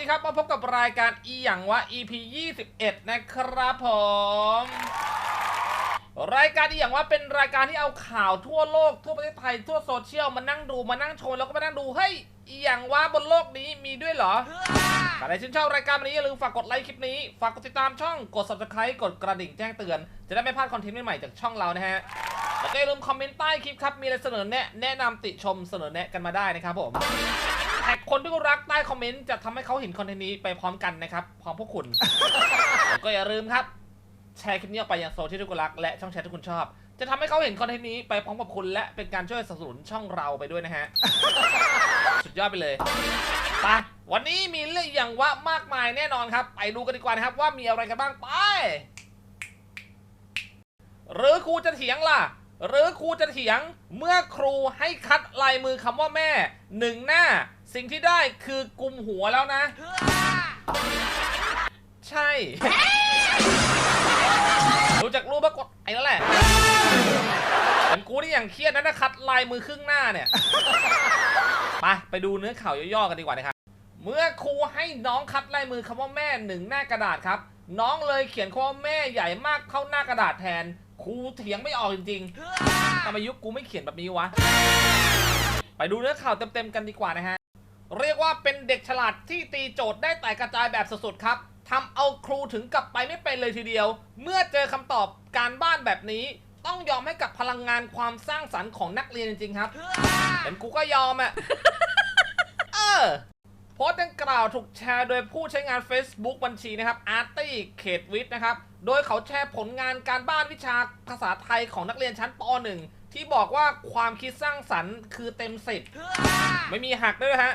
ดีครับมาพบกับรายการอีหยังวะ EP 21 นะครับผม รายการอีหยังวะเป็นรายการที่เอาข่าวทั่วโลกทั่วประเทศไทยทั่วโซเชียลมานั่งดูมานั่งชมแล้วก็มานั่งดูเฮ้ยอีหยังวะบนโลกนี้มีด้วยเหรอถ้าใครชื่นชอบรายการวันนี้อย่าลืมฝากกดไลค์คลิปนี้ ฝากกดติดตามช่องกด subscribe กดกระดิ่งแจ้งเตือน จะได้ไม่พลาดคอนเทนต์ใหม่ๆจากช่องเรานะฮะแล้วก็อย่าลืมคอมเมนต์ใต้คลิปครับมีอะไรเสนอแนะแนะนำติชมเสนอแนะกันมาได้นะครับผม ท็กคนที่คุณรักใต้คอมเมนต์จะทำให้เขาเห็นคอนเทนต์นี้ไปพร้อมกันนะครับ พร้อมพวกคุณ ก็อย่าลืมครับ แชร์คลิปนี้ออกไปยังโซเชียลที่คุณรัก และช่องแชร์ที่คุณชอบ จะทำให้เขาเห็นคอนเทนต์นี้ไปพร้อมกับคุณและเป็นการช่วยสนับสนุนช่องเราไปด้วยนะฮะ สุดยอดไปเลยไปวันนี้มีเรื่องอย่างว่ามากมายแน่นอนครับ ไปดูกันดีกว่านะครับว่ามีอะไรกันบ้างไป หรือครูจะเถียงล่ะ หรือครูจะเถียงเมื่อครูให้คัดลายมือคำว่าแม่หนึ่งหน้า สิ่งที่ได้คือกุมหัวแล้วนะ ใช่ดูจากรูปปรากฏไอ้นั่นแหละเป็นกูนี่อย่างเครียดนะนะคัดลายมือครึ่งหน้าเนี่ย ไป ไปดูเนื้อข่าวย่อๆกันดีกว่านะครับ เมื่อครูให้น้องคัดลายมือคำว่าแม่หนึ่งหน้ากระดาษครับ น้องเลยเขียนคำว่าแม่ใหญ่มากเข้าหน้ากระดาษแทนครูเถียงไม่ออกจริงๆทำไมยุคกูไม่เขียนแบบนี้วะ ไปดูเนื้อข่าวเต็มๆกันดีกว่านะฮะ เรียกว่าเป็นเด็กฉลาดที่ตีโจทย์ได้แต่กระจายแบบสุดๆครับทำเอาครูถึงกับไปไม่เป็นเลยทีเดียว เมื่อเจอคำตอบการบ้านแบบนี้ ต้องยอมให้กับพลังงานความสร้างสรรค์ของนักเรียนจริงๆครับเป็นกูก็ยอมอะเออโพสต์ดังกล่าวถูกแชร์โดยผู้ใช้งาน Facebook บัญชีนะครับอาร์ตี้เขตวิทย์นะครับ โดยเขาแชร์ผลงานการบ้านวิชาภาษาไทยของนักเรียนชั้นป .1 ที่บอกว่าความคิดสร้างสรรค์คือเต็มสิบไม่มีหักด้วยนะฮะ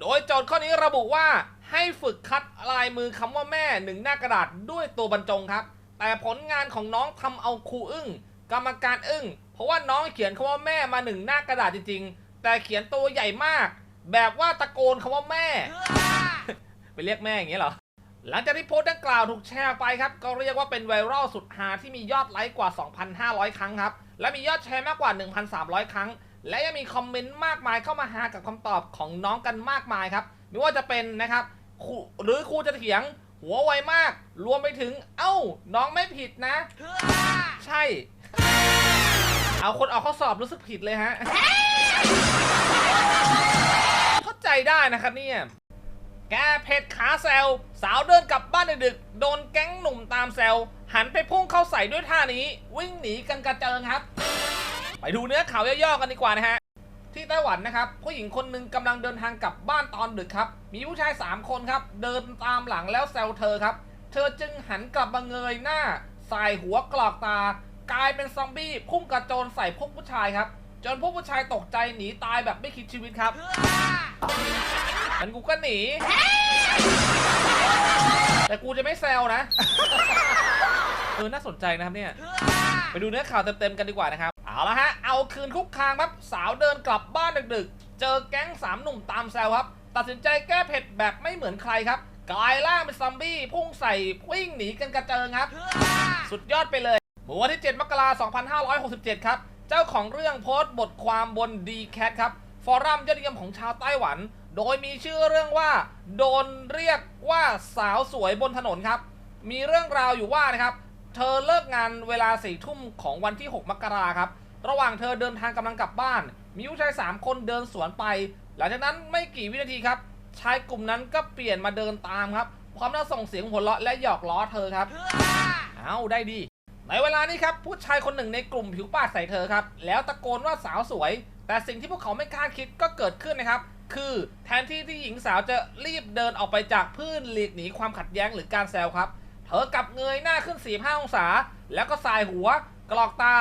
โดยโจทย์ข้อนี้ระบุว่าให้ฝึกคัดลายมือคำว่าแม่หนึ่งหน้ากระดาษด้วยตัวบรรจงครับ แต่ผลงานของน้องทำเอาครูอึ้งกรรมการอึ้งเพราะว่าน้องเขียนคำว่าแม่มาหนึ่งหน้ากระดาษจริงๆ แต่เขียนตัวใหญ่มาก แบบว่าตะโกนคำว่าแม่ ไปเรียกแม่อย่างเงี้ยเหรอ หลังจากที่โพสต์ดังกล่าวถูกแชร์ไปครับ ก็เรียกว่าเป็นไวรัลสุดฮาที่มียอดไลค์กว่า 2,500 ครั้งครับ และมียอดแชร์มากกว่า 1,300 ครั้ง และยังมีคอมเมนต์มากมายเข้ามาหากับคำตอบของน้องกันมากมายครับ ไม่ว่าจะเป็นนะครับหรือครูจะเถียง หัวไวมาก รวมไปถึง เอ้า น้องไม่ผิดนะ ใช่ เอาคนเอาข้อสอบรู้สึกผิดเลยฮะ เข้าใจได้นะครับเนี่ย แกเพชรขาแซวสาวเดินกลับบ้านดึกโดนแก๊งหนุ่มตามแซวหันไปพุ่งเข้าใส่ด้วยท่านี้ วิ่งหนีกันกระเจิงครับ ไปดูเนื้อข่าวย่อๆกันดีกว่านะฮะ ที่ไต้หวันนะครับผู้หญิงคนหนึ่งกำลังเดินทางกลับบ้านตอนดึกครับ มีผู้ชาย 3 คนครับ เดินตามหลังแล้วแซวเธอครับ เธอจึงหันกลับมาเงยหน้าใส่หัวกรอกตา กลายเป็นซอมบี้พุ่งกระโจนใส่พวกผู้ชายครับ จนพวกผู้ชายตกใจหนีตายแบบไม่คิดชีวิตครับ มันกูก็หนี แต่กูจะไม่แซวนะ เออ น่าสนใจนะครับเนี่ย ไปดูเนื้อข่าวเต็มๆกันดีกว่านะครับ เอาละฮะ เอาคืนคุกคางครับ สาวเดินกลับบ้านดึกๆ เจอแก๊งสามหนุ่มตามแซวครับ ตัดสินใจแก้เผ็ดแบบไม่เหมือนใครครับ กลายร่างเป็นซอมบี้พุ่งใส่วิ่งหนีกันกระเจิงครับ สุดยอดไปเลยเมื่อวันที่ 7 มกราคม 2567 ครับ เจ้าของเรื่องโพสต์บทความบน d c a t ครับ ฟอรัมยอดนิยมของชาวไต้หวัน โดยมีชื่อเรื่องว่า โดนเรียกว่าสาวสวยบนถนนครับ มีเรื่องราวอยู่ว่านะครับ เธอเลิกงานเวลาสี่ทุ่มของวันที่ 6 มกราครับ ระหว่างเธอเดินทางกำลังกลับบ้าน มีผู้ชาย 3 คนเดินสวนไป หลังจากนั้นไม่กี่วินาทีครับ ชายกลุ่มนั้นก็เปลี่ยนมาเดินตามครับ พร้อมทั้งส่งเสียงหัวเราะและหยอกล้อเธอครับ เอาได้ดี ในเวลานี้ครับผู้ชายคนหนึ่งในกลุ่มผิวปากใส่เธอครับ แล้วตะโกนว่าสาวสวย แต่สิ่งที่พวกเขาไม่คาดคิดก็เกิดขึ้นนะครับ คือแทนที่ที่หญิงสาวจะรีบเดินออกไปจากพื้นหลีกหนีความขัดแย้งหรือการแซวครับ เธอกลับเงยหน้าขึ้น 45 องศา แล้วก็สายหัว กรอกตา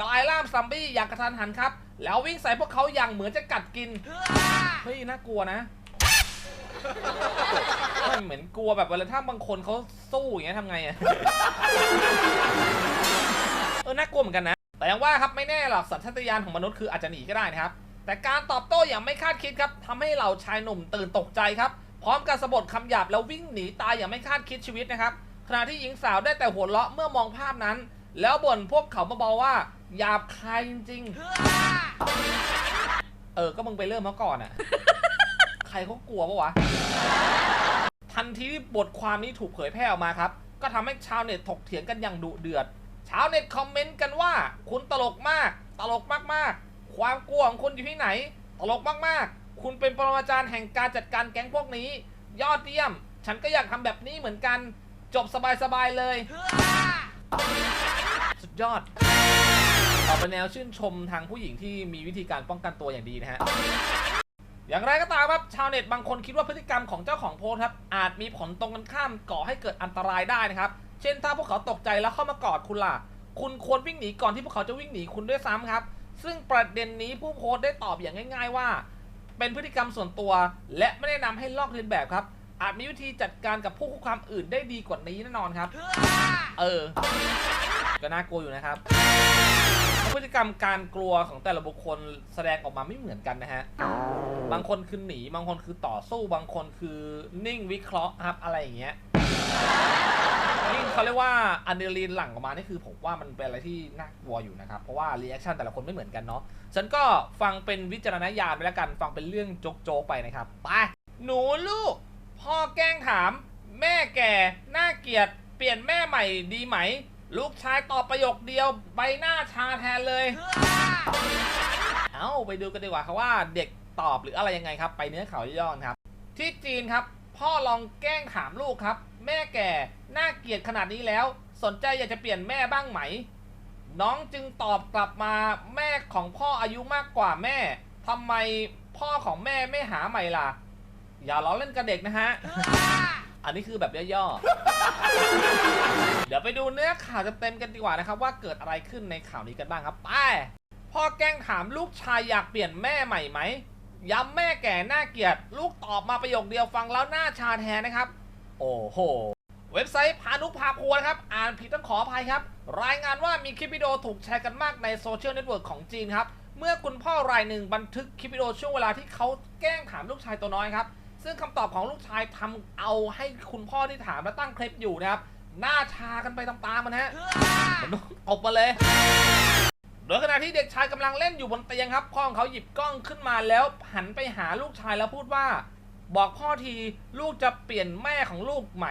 กลายร่างซัมบี้อย่างกระทันหันครับ แล้ววิ่งใส่พวกเขาอย่างเหมือนจะกัดกินเฮ้ยน่ากลัวนะ มันเหมือนกลัวแบบเวลาถ้าบางคนเขาสู้อย่างเงี้ยทำไงอะ เออน่ากลัวเหมือนกันนะ แต่ยังว่าครับไม่แน่หรอกสัญชาตญาณของมนุษย์คืออาจจะหนีก็ได้นะครับ แต่การตอบโต้อย่างไม่คาดคิดครับทำให้เหล่าชายหนุ่มตื่นตกใจครับ พร้อมกับสะบดคำหยาบแล้ววิ่งหนีตายอย่างไม่คาดคิดชีวิตนะครับขณะที่หญิงสาวได้แต่หัวเราะเมื่อมองภาพนั้น แล้วบ่นพวกเขามาบอกว่าหยาบคายจริงๆ เออ ก็มึงไปเริ่มมาก่อนอะ ใครเขากลัวปะวะ ทันทีที่บทความนี้ถูกเผยแพร่ออกมาครับ ก็ทำให้ชาวเน็ตถกเถียงกันอย่างดุเดือด ชาวเน็ตคอมเมนต์กันว่า คุณตลกมาก ตลกมากๆ ความกลัวของคุณอยู่ที่ไหน ตลกมากๆ คุณเป็นปรมาจารย์แห่งการจัดการแก๊งพวกนี้ ยอดเยี่ยม ฉันก็อยากทำแบบนี้เหมือนกัน จบสบายๆเลย สุดยอดออกเป็นแนวชื่นชมทางผู้หญิงที่มีวิธีการป้องกันตัวอย่างดีนะฮะ อย่างไรก็ตามครับชาวเน็ตบางคนคิดว่าพฤติกรรมของเจ้าของโพสครับ อาจมีผลตรงกันข้ามก่อให้เกิดอันตรายได้นะครับ เช่นถ้าพวกเขาตกใจแล้วเข้ามากอดคุณล่ะ คุณควรวิ่งหนีก่อนที่พวกเขาจะวิ่งหนีคุณด้วยซ้ำครับ ซึ่งประเด็นนี้ผู้โพสต์ได้ตอบอย่างง่าย ๆ ว่า เป็นพฤติกรรมส่วนตัว และไม่ได้นำให้ลอกเลียนแบบครับ อาจมีวิธีจัดการกับผู้คุกคามอื่นได้ดีกว่านี้แน่นอนครับ เออ ก็น่ากลัวอยู่นะครับ พฤติกรรมการกลัวของแต่ละบุคคลแสดงออกมาไม่เหมือนกันนะฮะ บางคนคือหนี บางคนคือต่อสู้ บางคนคือนิ่งวิเคราะห์ครับอะไรอย่างเงี้ยนี่เขาเรียกว่าอะดรีนาลีนหลั่งออกมา นี่คือผมว่ามันเป็นอะไรที่น่ากลัวอยู่นะครับ เพราะว่ารีแอคชั่นแต่ละคนไม่เหมือนกันเนาะ ฉันก็ฟังเป็นวิจารณญาณไปแล้วกัน ฟังเป็นเรื่องโจ๊กๆไปนะครับ ไป หนูลูก พ่อแกล้งถาม แม่แก่ น่าเกลียด เปลี่ยนแม่ใหม่ดีไหม ลูกชายตอบประโยคเดียวใบหน้าชาแทนเลย เอาไปดูกันดีกว่าครับว่าเด็กตอบหรืออะไรยังไงครับ ไปเนื้อข่าวย่อๆครับ ที่จีนครับ พ่อลองแกล้งถามลูกครับ แม่แก่น่าเกลียดขนาดนี้แล้ว สนใจอยากจะเปลี่ยนแม่บ้างไหม น้องจึงตอบกลับมาแม่ของพ่ออายุมากกว่าแม่ทำไมพ่อของแม่ไม่หาใหม่ล่ะ อย่าล้อเล่นกับเด็กนะฮะ อันนี้คือแบบย่อๆ เดี๋ยวไปดูเนื้อข่าวเต็มๆกันดีกว่านะครับ ว่าเกิดอะไรขึ้นในข่าวนี้กันบ้างครับ ไปพ่อแกล้งถามลูกชายอยากเปลี่ยนแม่ใหม่ไหม ย้ำแม่แก่หน่าเกลียด ลูกตอบมาประโยคเดียวฟังแล้วหน้าชาแทนนะครับ โอ้โห เว็บไซต์พานุพาพัวนะครับ อ่านผิดต้องขออภัยครับ รายงานว่ามีคลิปวิดีโอถูกแชร์กันมากในโซเชียลเน็ตเวิร์กของจีนครับ เมื่อคุณพ่อรายหนึ่งบันทึกคลิปวิดีโอช่วงเวลาที่เขาแกล้งถามลูกชายตัวน้อยครับ ซึ่งคำตอบของลูกชายทำเอาให้คุณพ่อที่ถามและตั้งคลิปอยู่นะครับ หน้าชากันไปตามๆมันฮะเหมันออกมาเลย โดยขณะที่เด็กชายกำลังเล่นอยู่บนเตียงครับพ่อของเขาหยิบกล้องขึ้นมาแล้ว หันไปหาลูกชายแล้วพูดว่า บอกพ่อทีลูกจะเปลี่ยนแม่ของลูกไหม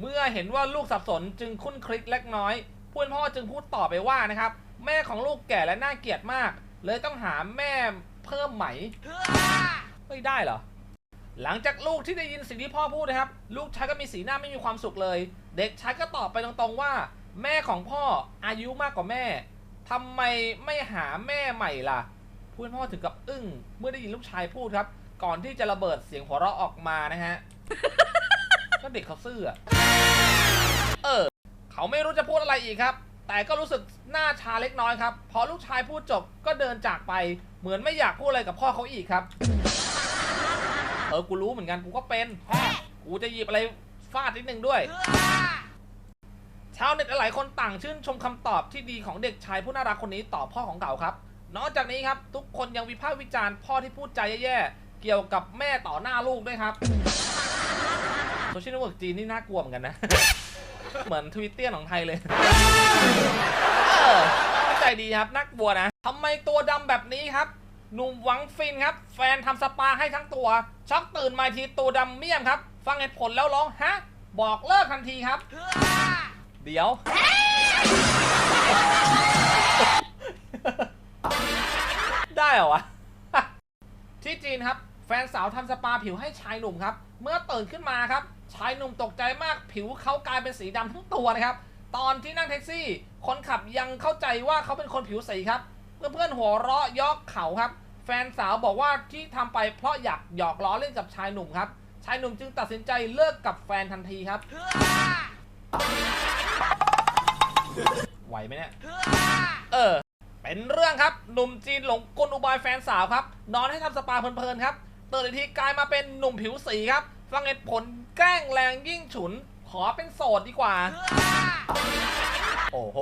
เมื่อเห็นว่าลูกสับสนจึงคุ้นคลิกเล็กน้อยผู้เป็นพ่อจึงพูดต่อไปว่านะครับ แม่ของลูกแก่และน่าเกลียดมาก เลยต้องหาแม่เพิ่มไหม ไม่ได้เหรอ หลังจากลูกที่ได้ยินสิ่งที่พ่อพูดนะครับ ลูกชายก็มีสีหน้าไม่มีความสุขเลย เด็กชายก็ตอบไปตรงๆว่า แม่ของพ่ออายุมากกว่าแม่ทำไมไม่หาแม่ใหม่ล่ะผู้เป็นพ่อถึงกับอึ้งเมื่อได้ยินลูกชายพูดครับ ก่อนที่จะระเบิดเสียงหัวเราะออกมานะฮะก็เด็กเขาซื่ออะเออ เขาไม่รู้จะพูดอะไรอีกครับ แต่ก็รู้สึกหน้าชาเล็กน้อยครับพอลูกชายพูดจบก็เดินจากไป เหมือนไม่อยากพูดอะไรกับพ่อเขาอีกครับเออกูรู้เหมือนกันกูก็เป็นกูจะหยิบอะไรฟาดนิดนึงด้วยชาวเน็ตหลายคนต่างชื่นชมคำตอบที่ดีของเด็กชายผู้น่ารักคนนี้ต่อพ่อของเขาครับ นอกจากนี้ครับ ทุกคนยังวิพากษ์วิจารณ์พ่อที่พูดใจแย่ๆเกี่ยวกับแม่ต่อหน้าลูกด้วยครับโซเชียลเน็ตเวิร์กจีนนี่น่ากลัวเหมือนกันนะ เหมือนทวิตเตียนของไทยเลยเออใจดีครับน่ากลัวนะทำไมตัวดำแบบนี้ครับ หนุ่มหวังฟินครับ แฟนทำสปาให้ทั้งตัว ช็อกตื่นมาทีตัวดำเมี่ยมครับ ฟังเหตุผลแล้วร้องฮะ บอกเลิกทันทีครับ เดี๋ยว ได้เหรอวะ ที่จีนครับ แฟนสาวทำสปาผิวให้ชายหนุ่มครับ เมื่อตื่นขึ้นมาครับ ชายหนุ่มตกใจมากผิวเขากลายเป็นสีดำทั้งตัวนะครับ ตอนที่นั่งแท็กซี่ คนขับยังเข้าใจว่าเขาเป็นคนผิวสีครับ เพื่อนเพื่อนๆหัวเราะยอกเขาครับ แฟนสาวบอกว่าที่ทำไปเพราะอยากหยอกล้อเล่นกับชายหนุ่มครับ ชายหนุ่มจึงตัดสินใจเลิกกับแฟนทันทีครับ ไหวไหมเนี่ย เออ เป็นเรื่องครับ หนุ่มจีนหลงกลอุบายแฟนสาวครับ นอนให้ทำสปาเพลินๆครับตื่นอีกทีกลายมาเป็นหนุ่มผิวสีครับ ฟังเหตุผลแกล้งแรงยิ่งฉุน ขอเป็นโสดดีกว่า โอ้โห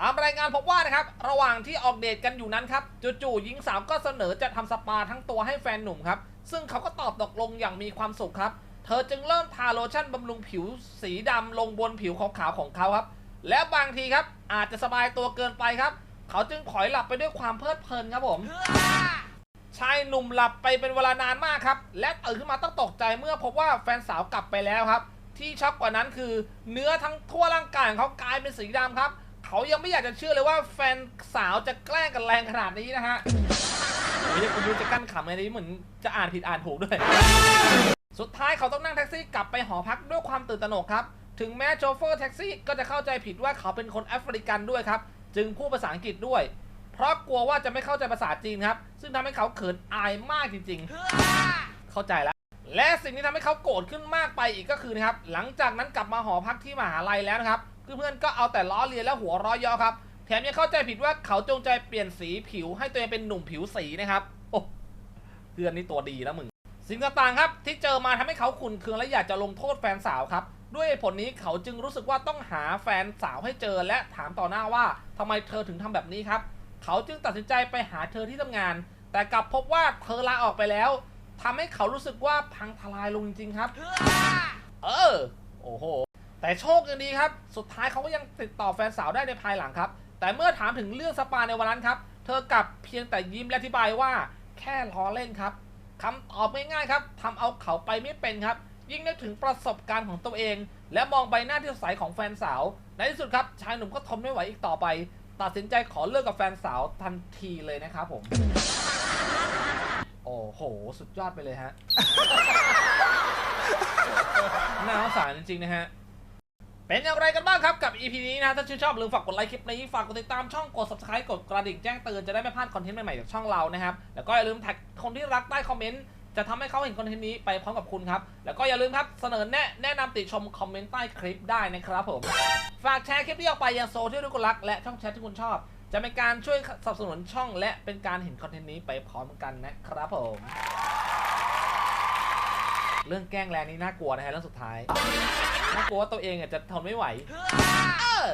ตามรายงานพบว่านะครับ ระหว่างที่ออกเดทกันอยู่นั้นครับจู่ๆหญิงสาวก็เสนอจะทำสปาทั้งตัวให้แฟนหนุ่มครับ ซึ่งเขาก็ตอบตกลงอย่างมีความสุขครับ เธอจึงเริ่มทาโลชั่นบำรุงผิวสีดำลงบนผิวขาวๆของเขาครับ และบางทีครับอาจจะสบายตัวเกินไปครับ เขาจึงผลอยหลับไปด้วยความเพลิดเพลินครับผม ชายหนุ่มหลับไปเป็นเวลานานมากครับ และตื่นขึ้นมาต้องตกใจเมื่อพบว่าแฟนสาวกลับไปแล้วครับ ที่ช็อกกว่านั้นคือ เนื้อทั้งทั่วร่างกายของเขากลายเป็นสีดำครับ เขายังไม่อยากจะเชื่อเลยว่าแฟนสาวจะแกล้งกันแรงขนาดนี้นะฮะโอ้ยคุณรู้จะกั้นขำอะไรนี้เหมือนจะอ่านผิดอ่านถูกด้วย สุดท้ายเขาต้องนั่งแท็กซี่กลับไปหอพักด้วยความตื่นตระหนกครับ ถึงแม้โชเฟอร์แท็กซี่ก็จะเข้าใจผิดว่าเขาเป็นคนแอฟริกันด้วยครับ จึงพูดภาษาอังกฤษด้วย เพราะกลัวว่าจะไม่เข้าใจภาษาจีนครับ ซึ่งทำให้เขาเขินอายมากจริง ๆ เข้าใจแล้วและสิ่งที่ทำให้เขาโกรธขึ้นมากไปอีกก็คือนะครับ หลังจากนั้นกลับมาหอพักที่มหาลัยแล้วนะครับ เพื่อนๆก็เอาแต่ล้อเลียนและหัวร้อยยอครับ แถมยังเข้าใจผิดว่าเขาจงใจเปลี่ยนสีผิวให้ตัวเองเป็นหนุ่มผิวสีนะครับ โอ้เพื่อนนี่ตัวดีนะมึง สิ่งต่างๆครับ ที่เจอมาทำให้เขาขุนเคืองและอยากจะลงโทษแฟนสาวครับ ด้วยผลนี้เขาจึงรู้สึกว่าต้องหาแฟนสาวให้เจอและถามต่อหน้าว่าทำไมเธอถึงทำแบบนี้ครับ เขาจึงตัดสินใจไปหาเธอที่ทำงาน แต่กลับพบว่าเธอลาออกไปแล้วทำให้เขารู้สึกว่าพังทลายลงจริงๆครับ เออ โอ้โห แต่โชคยังดีครับ สุดท้ายเขาก็ยังติดต่อแฟนสาวได้ในภายหลังครับ แต่เมื่อถามถึงเรื่องสปาในวันนั้นครับ เธอกลับเพียงแต่ยิ้มและอธิบายว่า แค่ล้อเล่นครับคำตอบง่ายๆครับทำเอาเขาไปไม่เป็นครับ ยิ่งนึกถึงประสบการณ์ของตัวเอง และมองใบหน้าที่สดใสของแฟนสาว ในที่สุดครับชายหนุ่มก็ทนไม่ไหวอีกต่อไป ตัดสินใจขอเลิกกับแฟนสาวทันทีเลยนะครับผม โอ้โห สุดยอดไปเลยฮะ น่าสงสารจริงๆนะฮะ เป็นอย่างไรกันบ้างครับกับ EP นี้นะถ้าชื่นชอบลืมฝากกดไลค์คลิปนี้ฝากกดติดตามช่องกด subscribe กดกระดิ่งแจ้งเตือนจะได้ไม่พลาดคอนเทนต์ใหม่ๆจากช่องเรานะครับแล้วก็อย่าลืมแท็กคนที่รักใต้คอมเมนต์จะทำให้เขาเห็นคอนเทนต์นี้ไปพร้อมกับคุณครับ แล้วก็อย่าลืมครับเสนอแนะแนะนำติชมคอมเมนต์ใต้คลิปได้นะครับผม ฝากแชร์คลิปนี้ออกไปยังโซเชียลที่คุณรัก และช่องแชทที่คุณชอบ จะเป็นการช่วยสนับสนุนช่อง และเป็นการเห็นคอนเทนต์นี้ไปพร้อมกันนะครับผม เรื่องแกล้งแรงนี่น่ากลัวนะฮะเรื่องสุดท้าย น่ากลัวว่าตัวเองอะจะทนไม่ไหวเออ